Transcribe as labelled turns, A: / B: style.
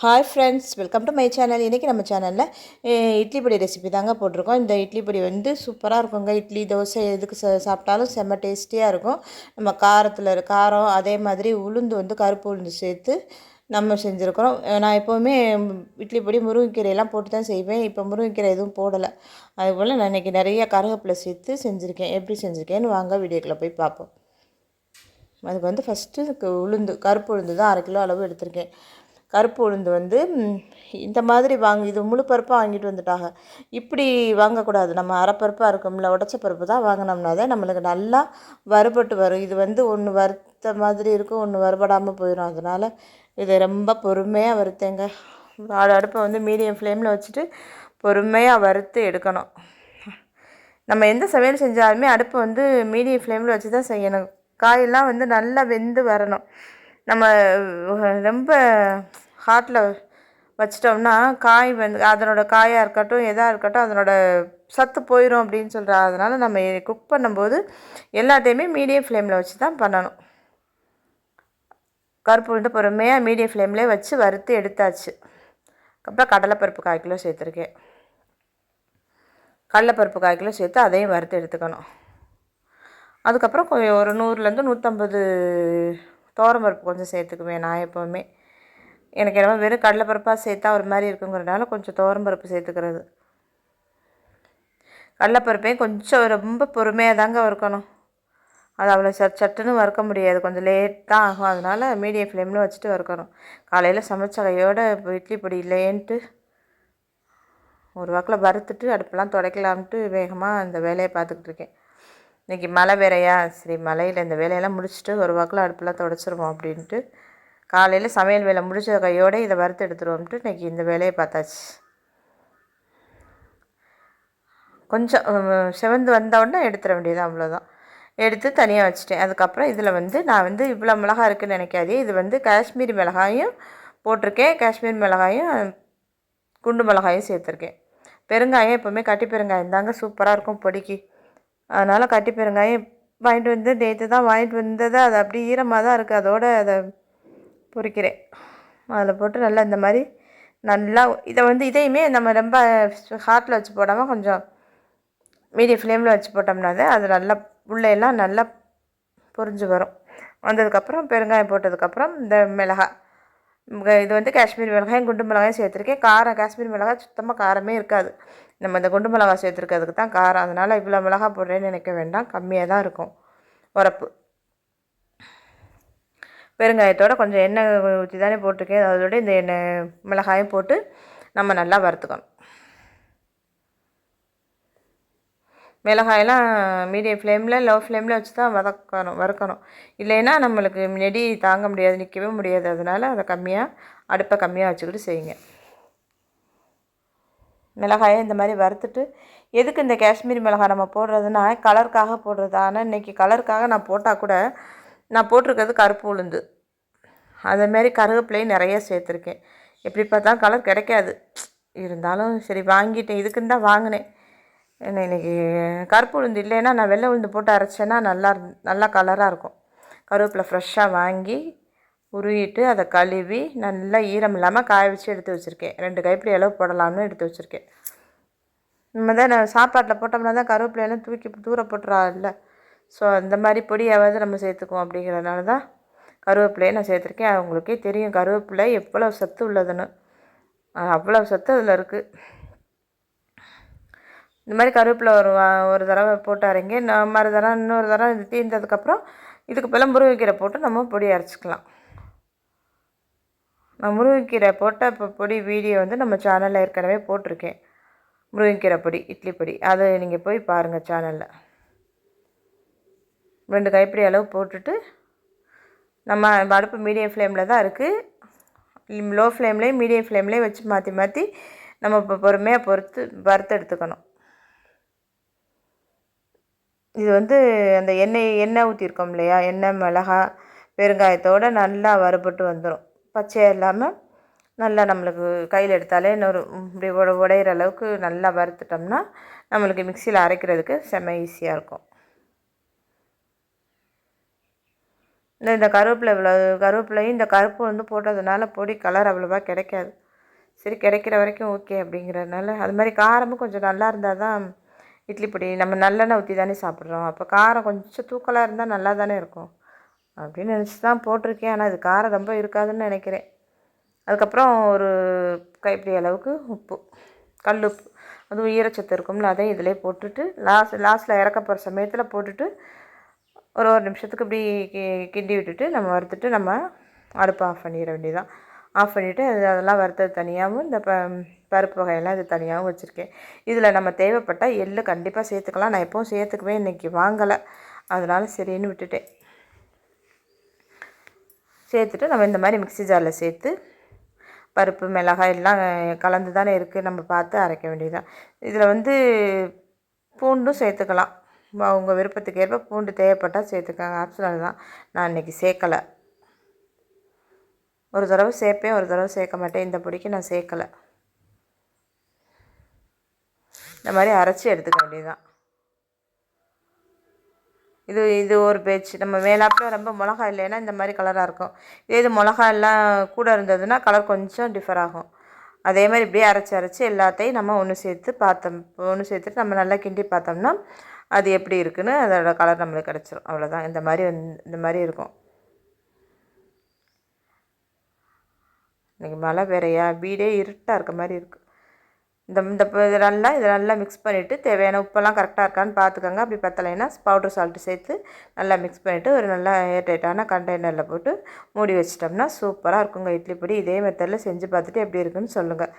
A: Hi friends welcome to my channel இன்றைக்கி நம்ம சேனலில் இட்லி பொடி ரெசிபி தாங்க போட்டிருக்கோம். இந்த இட்லி பொடி வந்து சூப்பராக இருக்குங்க. இட்லி தோசை எதுக்கு சாப்பிட்டாலும் செம்ம டேஸ்டியாக இருக்கும். நம்ம காரத்தில் காரம் அதே மாதிரி உளுந்து வந்து கருப்பு உளுந்து சேர்த்து நம்ம செஞ்சுருக்கிறோம். நான் எப்போவுமே இட்லி பொடி முருங்கைக்கீரையெல்லாம் போட்டு தான் செய்வேன். இப்போ முருங்கைக்கீரை எதுவும் போடலை. அதுபோல் நான் இன்றைக்கி நிறைய கருகப்பிலை சேர்த்து செஞ்சுருக்கேன். எப்படி செஞ்சுருக்கேன்னு வாங்க வீடியோக்குள்ளே போய் பார்ப்போம். அதுக்கு வந்து ஃபஸ்ட்டு உளுந்து கருப்பு உளுந்து தான் அரை கிலோ அளவு எடுத்திருக்கேன். கருப்பு உளுந்து வந்து இந்த மாதிரி வாங்கி இது முழு பருப்பாக வாங்கிட்டு வந்துட்டாங்க. இப்படி வாங்கக்கூடாது. நம்ம அரைப்பருப்பாக இருக்கும்ல உடச்ச பருப்பு தான் வாங்கினோம்னா தான் நம்மளுக்கு நல்லா வறுபட்டு வரும். இது வந்து ஒன்று வறுத்த மாதிரி இருக்கும் ஒன்று வறுபடாமல் போயிடும் அதனால் இதை ரொம்ப பொறுமையாக வறுத்தேங்க. அடுப்பை வந்து மீடியம் ஃப்ளேமில் வச்சுட்டு பொறுமையாக வறுத்து எடுக்கணும். நம்ம எந்த சமையல் செஞ்சாலுமே அடுப்பை வந்து மீடியம் ஃப்ளேமில் வச்சு தான் செய்யணும். காயெல்லாம் வந்து நல்லா வெந்து வரணும். நம்ம ரொம்ப ஹாட்டில் வச்சிட்டோம்னா காய் வந்து அதனோட காயாக இருக்கட்டும் எதாக இருக்கட்டும் அதனோட சத்து போயிடும் அப்படின்னு சொல்கிறா அதனால் நம்ம குக் பண்ணும்போது எல்லாத்தையுமே மீடியம் ஃப்ளேமில் வச்சு தான் பண்ணணும். கருப்பு உளுந்து பொறுமையாக மீடியம் ஃப்ளேம்லேயே வச்சு வறுத்து எடுத்தாச்சு. அப்புறம் கடலைப்பருப்பு கால் கிலோ சேர்த்துருக்கேன். கடலைப்பருப்பு கால் கிலோ சேர்த்து அதையும் வறுத்து எடுத்துக்கணும். அதுக்கப்புறம் கொஞ்சம் ஒரு நூறுலேருந்து நூற்றம்பது பருப்பு கொஞ்சம் சேர்த்துக்குவேன் நான் எப்போவுமே. எனக்கு என்னமோ வெறும் கடலைப்பருப்பாக சேர்த்தா ஒரு மாதிரி இருக்குங்கிறனால கொஞ்சம் பருப்பு சேர்த்துக்கிறது. கடலைப்பருப்பையும் கொஞ்சம் ரொம்ப பொறுமையாக தாங்க வறுக்கணும். அது அவ்வளோ சட் சட்டுன்னு வறுக்க முடியாது. கொஞ்சம் லேட் தான் ஆகும். அதனால் மீடியம் ஃப்ளேமில் வச்சுட்டு வறுக்கணும். காலையில் சமைச்ச கையோடு இப்போ இட்லி பொடி இல்லையேன்ட்டு ஒரு வாக்கில் வறுத்துட்டு அடுப்பெல்லாம் துடைக்கலாம்ட்டு வேகமாக இந்த வேலையை பார்த்துக்கிட்டு இருக்கேன். இன்றைக்கி மழை வேறையா? சரி மழையில் இந்த வேலையெல்லாம் முடிச்சுட்டு ஒரு வாக்கில் அடுப்பெல்லாம் துடைச்சிருவோம் அப்படின்ட்டு காலையில் சமையல் வேலை முடிச்ச கையோடு இதை வறுத்து எடுத்துருவோம்ட்டு இன்றைக்கி இந்த வேலையை பார்த்தாச்சு. கொஞ்சம் செவந்து வந்த எடுத்துட வேண்டியது அவ்வளோதான் எடுத்து தனியாக வச்சுட்டேன். அதுக்கப்புறம் இதில் வந்து நான் வந்து இவ்வளோ மிளகா இருக்குன்னு நினைக்காதே இது வந்து காஷ்மீரி மிளகாயும் போட்டிருக்கேன். காஷ்மீர் மிளகாயும் குண்டு மிளகாயும் சேர்த்துருக்கேன். பெருங்காயம் எப்போவுமே கட்டி பெருங்காயம் தாங்க சூப்பராக இருக்கும் பொடிக்கு. அதனால் கட்டி பெருங்காயம் வாங்கிட்டு வந்து நேற்று தான் வாங்கிட்டு வந்தது அது அப்படியே ஈரமாக தான் இருக்குது அதோட அதை பொரிக்கிறேன் அதில் போட்டு நல்லா இந்த மாதிரி நல்லா இதை வந்து இதையுமே நம்ம ரொம்ப ஹாட்டில் வச்சு போடாமல் கொஞ்சம் மீடியம் ஃப்ளேமில் வச்சு போட்டோம்னா தான் அது நல்லா உள்ளே நல்லா பொரிஞ்சு வரும். வந்ததுக்கப்புறம் பெருங்காயம் போட்டதுக்கப்புறம் இந்த மிளகாய். இது வந்து காஷ்மீர் மிளகாயும் குண்டு மிளகாயும் சேர்த்துருக்கேன். காரம் காஷ்மீர் மிளகாய் சுத்தமாக காரமே இருக்காது. நம்ம இந்த குண்டு மிளகாய் சேர்த்துருக்கிறதுக்கு தான் காரம். அதனால் இவ்வளோ மிளகாய் போடுறேன்னு நினைக்க வேண்டாம். கம்மியாக தான் இருக்கும். உரப்பு. பெருங்காயத்தோட கொஞ்சம் எண்ணெய் ஊற்றி தானே போட்டிருக்கேன். அதோட இந்த எண்ணெய் மிளகாயும் போட்டு நம்ம நல்லா வறுத்துக்கணும். மிளகாயெல்லாம் மீடியம் ஃப்ளேமில் லோ ஃப்ளேமில் வச்சு தான் வதக்கணும் வறுக்கணும். இல்லைன்னா நம்மளுக்கு நெடி தாங்க முடியாது நிற்கவே முடியாது. அதனால் அதை கம்மியாக அடுப்பை கம்மியாக வச்சுக்கிட்டு செய்யுங்க. மிளகாயை இந்த மாதிரி வறுத்துட்டு எதுக்கு இந்த காஷ்மீரி மிளகாய் நம்ம போடுறதுன்னா கலருக்காக போடுறது. ஆனால் இன்றைக்கி கலருக்காக நான் போட்டால் கூட நான் போட்டிருக்கிறது கருப்பு உளுந்து. அதேமாரி கருவேப்பிலையும் நிறைய சேர்த்துருக்கேன். எப்படி பார்த்தா கலர் கிடைக்காது. இருந்தாலும் சரி வாங்கிட்டேன். இதுக்குன்னு தான் வாங்கினேன். என்ன இன்னைக்கு கருப்பு உளுந்து இல்லைன்னா நான் வெள்ளை உளுந்து போட்டு அரைச்சேன்னா நல்லா இருந்- நல்லா கலராக இருக்கும். கருவேப்பிலை ஃப்ரெஷ்ஷாக வாங்கி உருவிட்டு அதை கழுவி நல்லா ஈரம் இல்லாமல் காய வச்சு எடுத்து வச்சுருக்கேன். ரெண்டு கைப்பிடி அளவு போடலாம்னு எடுத்து வச்சுருக்கேன். நம்ம தான் நான் சாப்பாட்டில் போட்டோம்னா தான் கருவேப்பிலையெல்லாம் தூக்கி தூர போட்டுறாள்ல ஸோ அந்த மாதிரி பொடியாவது நம்ம சேர்த்துக்குவோம் அப்படிங்கிறதுனால தான் கருவேப்பிலையை நான் சேர்த்துருக்கேன். அவங்களுக்கே தெரியும். கருவேப்பிலை எவ்வளோ சத்து உள்ளதுன்னு. அவ்வளோ சத்து அதில் இருக்குது இந்த மாதிரி கருவேப்பிலை ஒரு ஒரு தடவை போட்டு அரைங்க. நான் மறு தடவை இன்னொரு தடவை இது தீர்ந்ததுக்கப்புறம் இதுக்கு பதிலா முருங்கைக்கீரை போட்டு நம்ம பொடி அரைச்சிக்கலாம். நான் முருங்கைக்கீரை போட்ட இப்போ பொடி வீடியோ வந்து நம்ம சேனலில் ஏற்கனவே போட்டிருக்கேன். முருங்கைக்கீரை பொடி இட்லி பொடி. அதை நீங்கள் போய் பாருங்கள் சேனலில் ரெண்டு கைப்பிடி அளவு போட்டுட்டு நம்ம அடுப்பு மீடியம் ஃப்ளேமில் தான் இருக்குது லோ ஃப்ளேம்லேயும் மீடியம் ஃப்ளேம்லேயும் வச்சு மாற்றி மாற்றி நம்ம இப்போ பொறுமையாக பொறுத்து வறுத்து எடுத்துக்கணும். இது வந்து அந்த எண்ணெய் எண்ணெய் ஊற்றிருக்கோம் இல்லையா? எண்ணெய் மிளகா பெருங்காயத்தோடு நல்லா வறுபட்டு வந்துடும் பச்சையாக இல்லாமல் நல்லா நம்மளுக்கு கையில் எடுத்தாலே இன்னொரு இப்படி உட உடையிற அளவுக்கு நல்லா வறுத்துட்டோம்னா நம்மளுக்கு மிக்சியில் அரைக்கிறதுக்கு செம்ம ஈஸியாக இருக்கும். இந்த இந்த கருவேப்பிலை இவ்வளோ கருவேப்பிலையும் இந்த கருப்பு வந்து போட்டதுனால பொடி கலர் அவ்வளோவா கிடைக்காது. சரி கிடைக்கிற வரைக்கும் ஓகே அப்படிங்கிறதுனால அது மாதிரி காரமும் கொஞ்சம் நல்லா இருந்தால் தான் இட்லி பொடி நம்ம நல்லெண்ணெய் ஊற்றி தானே சாப்பிட்றோம். அப்போ காரம் கொஞ்சம் தூக்கலாக இருந்தால் நல்லா தானே இருக்கும். அப்படின்னு நினச்சி தான் போட்டிருக்கேன். ஆனால் இது காரம் ரொம்ப இருக்காதுன்னு நினைக்கிறேன். அதுக்கப்புறம் ஒரு கைப்பிடி அளவுக்கு உப்பு கல் உப்பு. அதுவும் ஈரச்சத்து இருக்கும்ல அதையும் இதிலே போட்டுட்டு லாஸ்ட் லாஸ்ட்டில் இறக்க போகிற சமயத்தில் போட்டுட்டு ஒரு ஒரு நிமிஷத்துக்கு இப்படி கி கிண்டி விட்டுட்டு நம்ம வறுத்துட்டு நம்ம அடுப்பை ஆஃப் பண்ணிட வேண்டியதான் ஆஃப் பண்ணிவிட்டு அது அதெல்லாம் வறுத்தது தனியாகவும் இந்த ப பருப்பு வகையெல்லாம் இது தனியாகவும் வச்சுருக்கேன். இதில் நம்ம தேவைப்பட்டால் எள்ளு கண்டிப்பாக சேர்த்துக்கலாம். நான் எப்போவும் சேர்த்துக்கவே இன்றைக்கி வாங்கலை. அதனால் சரின்னு விட்டுட்டேன். சேர்த்துட்டு நம்ம இந்த மாதிரி மிக்ஸி ஜாரில் சேர்த்து பருப்பு மிளகாய் எல்லாம் கலந்து தானே இருக்குது நம்ம பார்த்து அரைக்க வேண்டியதுதான். இதில் வந்து பூண்டும் சேர்த்துக்கலாம். உங்கள் விருப்பத்துக்கு ஏற்ப பூண்டு தேவைப்பட்டால் சேர்த்துக்கோங்க. ஆப்ஷனல் தான். நான் இன்றைக்கி சேர்க்கலை. ஒரு தடவை சேர்ப்பேன் ஒரு தடவை சேர்க்க மாட்டேன். இந்த பொடிக்கு நான் சேர்க்கலை. இந்த மாதிரி அரைச்சி எடுத்துக்க வேண்டியதுதான். இது இது ஒரு பேச்சு நம்ம மேலாப்பில் ரொம்ப மிளகா இல்லைன்னா இந்த மாதிரி கலராக இருக்கும். இதே இது மிளகா எல்லாம் கூட இருந்ததுன்னா கலர் கொஞ்சம் டிஃபர் ஆகும். அதே மாதிரி இப்படியே அரைச்சி அரைச்சி எல்லாத்தையும் நம்ம ஒன்று சேர்த்து பார்த்தோம் ஒன்று சேர்த்துட்டு நம்ம நல்லா கிண்டி பார்த்தோம்னா அது எப்படி இருக்குன்னு அதோட கலர் நம்மளுக்கு கிடச்சிரும். அவ்வளோதான் இந்த மாதிரி வந்து இந்த மாதிரி இருக்கும். இன்றைக்கி மழை வேறையா? வீடே இருட்டாக இருக்க மாதிரி இருக்குது இந்த இந்த இது நல்லா இதை நல்லா மிக்ஸ் பண்ணிவிட்டு தேவையான உப்பெல்லாம் கரெக்டாக இருக்கான்னு பார்த்துக்கோங்க. அப்படி பத்தலைன்னா பவுடர் சால்ட்டு சேர்த்து நல்லா மிக்ஸ் பண்ணிவிட்டு ஒரு நல்லா ஏர்டைட்டான கண்டெய்னரில் போட்டு மூடி வச்சிட்டோம்னா சூப்பராக இருக்குங்க. இட்லி பொடி இதே மெத்தடில் செஞ்சு பார்த்துட்டு எப்படி இருக்குன்னு சொல்லுங்கள்